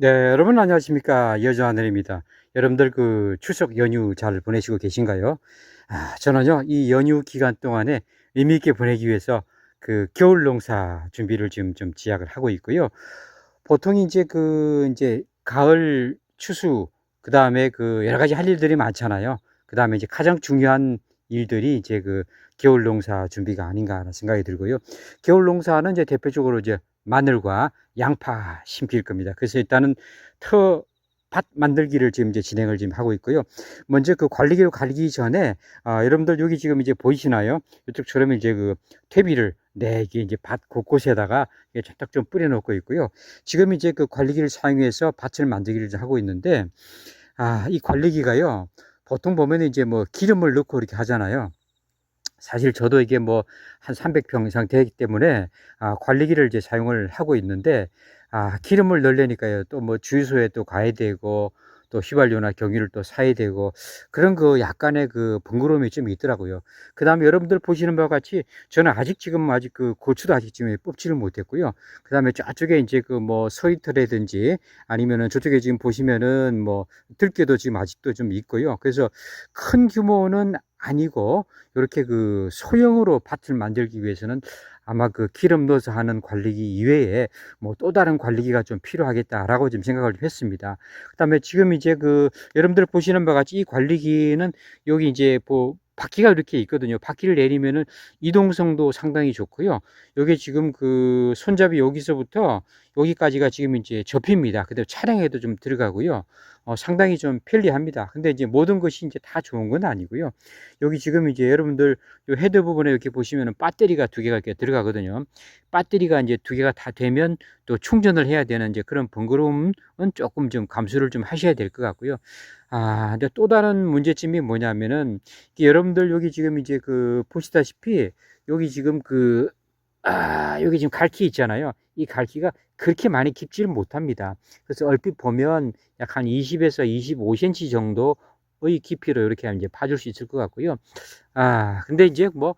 네, 여러분 안녕하십니까. 여주하늘입니다. 여러분들 그 추석 연휴 잘 보내시고 계신가요? 아, 저는요, 이 연휴 기간 동안에 의미 있게 보내기 위해서 그 겨울 농사 준비를 지금 좀 지약을 하고 있고요. 보통 이제 그 이제 가을 추수, 그 다음에 그 여러 가지 할 일들이 많잖아요. 그 다음에 이제 가장 중요한 일들이 이제 그 겨울 농사 준비가 아닌가 하는 생각이 들고요. 겨울 농사는 이제 대표적으로 이제 마늘과 양파 심길 겁니다. 그래서 일단은 터 밭 만들기를 지금 이제 진행을 지금 하고 있고요. 먼저 그 관리기로 가기 전에 아, 여러분들 여기 지금 이제 보이시나요? 이쪽처럼 이제 그 퇴비를 네, 이게 이제 밭 곳곳에다가 쫙쫙 좀 뿌려놓고 있고요. 지금 이제 그 관리기를 사용해서 밭을 만들기를 하고 있는데, 아, 이 관리기가요, 보통 보면 이제 뭐 기름을 넣고 이렇게 하잖아요. 사실 저도 이게 뭐 한 300평 이상 되기 때문에 아, 관리기를 이제 사용을 하고 있는데 아, 기름을 넣으려니까요. 또 뭐 주유소에 또 가야 되고 또 휘발유나 경유를 또 사야 되고 그런 그 약간의 그 번거로움이 좀 있더라고요. 그 다음에 여러분들 보시는 바와 같이 저는 아직 지금 아직 그 고추도 아직 지금 뽑지를 못했고요. 그 다음에 저쪽에 이제 그 뭐 서이터라든지 아니면은 저쪽에 지금 보시면은 뭐 들깨도 지금 아직도 좀 있고요. 그래서 큰 규모는 아니고 이렇게 그 소형으로 밭을 만들기 위해서는 아마 그 기름 넣어서 하는 관리기 이외에 뭐 또 다른 관리기가 좀 필요하겠다라고 지금 생각을 했습니다. 그다음에 지금 이제 그 여러분들 보시는 바와 같이 이 관리기는 여기 이제 뭐 바퀴가 이렇게 있거든요. 바퀴를 내리면은 이동성도 상당히 좋고요. 여기 지금 그 손잡이 여기서부터 여기까지가 지금 이제 접힙니다. 근데 차량에도 좀 들어가고요. 어, 상당히 좀 편리합니다. 근데 이제 모든 것이 이제 다 좋은 건 아니고요. 여기 지금 이제 여러분들 요 헤드 부분에 이렇게 보시면은 배터리가 두 개가 이렇게 들어가거든요. 배터리가 이제 두 개가 다 되면 또 충전을 해야 되는 이제 그런 번거로움은 조금 좀 감수를 좀 하셔야 될 것 같고요. 아, 근데 또 다른 문제점이 뭐냐면은 여러분들 여기 지금 이제 그 보시다시피 여기 지금 그 아, 여기 지금 갈퀴 있잖아요. 이 갈퀴가 그렇게 많이 깊지를 못합니다. 그래서 얼핏 보면 약 한 20에서 25cm 정도의 깊이로 이렇게 이제 파줄 수 있을 것 같고요. 아, 근데 이제 뭐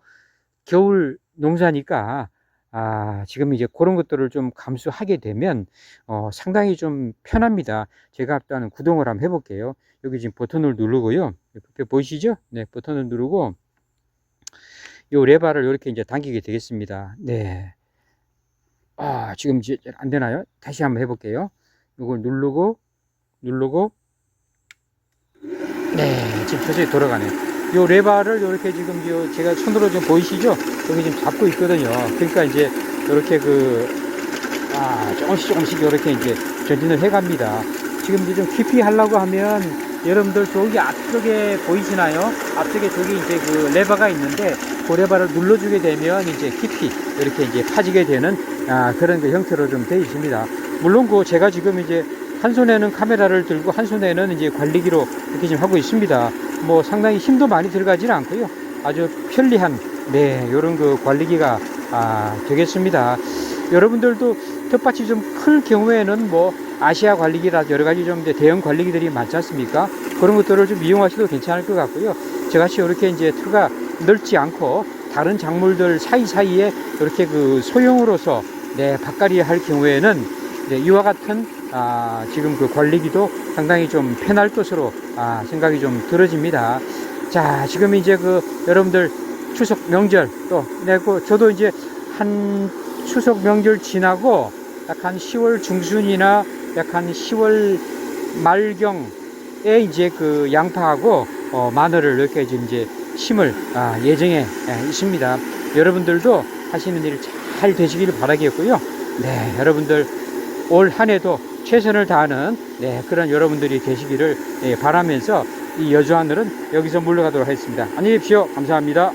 겨울 농사니까 아, 지금 이제 그런 것들을 좀 감수하게 되면 어, 상당히 좀 편합니다. 제가 일단은 구동을 한번 해볼게요. 여기 지금 버튼을 누르고요. 옆에 보이시죠? 네, 버튼을 누르고 요 레바를 이렇게 이제 당기게 되겠습니다. 네. 아, 지금 이제 안 되나요? 다시 한번 해볼게요. 이걸 누르고, 누르고, 네, 지금 서서히 돌아가네. 요 레바를 이렇게 지금 요 제가 손으로 좀 보이시죠? 여기 지금 잡고 있거든요. 그러니까 이제 이렇게 그, 아, 조금씩 조금씩 이렇게 이제 전진을 해 갑니다. 지금 이제 좀 깊이 하려고 하면 여러분들 저기 앞쪽에 보이시나요? 앞쪽에 저기 이제 그 레버가 있는데 그 레버를 눌러주게 되면 이제 깊이 이렇게 이제 파지게 되는 아, 그런 그 형태로 좀 되어 있습니다. 물론 그 제가 지금 이제 한 손에는 카메라를 들고 한 손에는 이제 관리기로 이렇게 지금 하고 있습니다. 뭐 상당히 힘도 많이 들어가지는 않고요. 아주 편리한 네 이런 그 관리기가 아, 되겠습니다. 여러분들도 텃밭이 좀 클 경우에는 뭐 아시아 관리기라 여러 가지 좀 대형 관리기들이 많지 않습니까? 그런 것들을 좀 이용하셔도 괜찮을 것 같고요. 저같이 이렇게 이제 터가 넓지 않고 다른 작물들 사이사이에 이렇게 그 소형으로서 네, 밭갈이 할 경우에는 네, 이와 같은 아, 지금 그 관리기도 상당히 좀 편할 것으로 아, 생각이 좀 들어집니다. 자, 지금 이제 그 여러분들 추석 명절 또 내고 저도 이제 한 추석 명절 지나고 약 한 10월 중순이나 약 한 10월 말경에 이제 그 양파하고 어, 마늘을 이렇게 이제 심을 아, 예정에 예, 있습니다. 여러분들도 하시는 일 잘 되시기를 바라겠고요. 네, 여러분들 올 한 해도 최선을 다하는 네, 그런 여러분들이 되시기를 예, 바라면서 이 여주 하늘은 여기서 물러가도록 하겠습니다. 안녕히 계십시오. 감사합니다.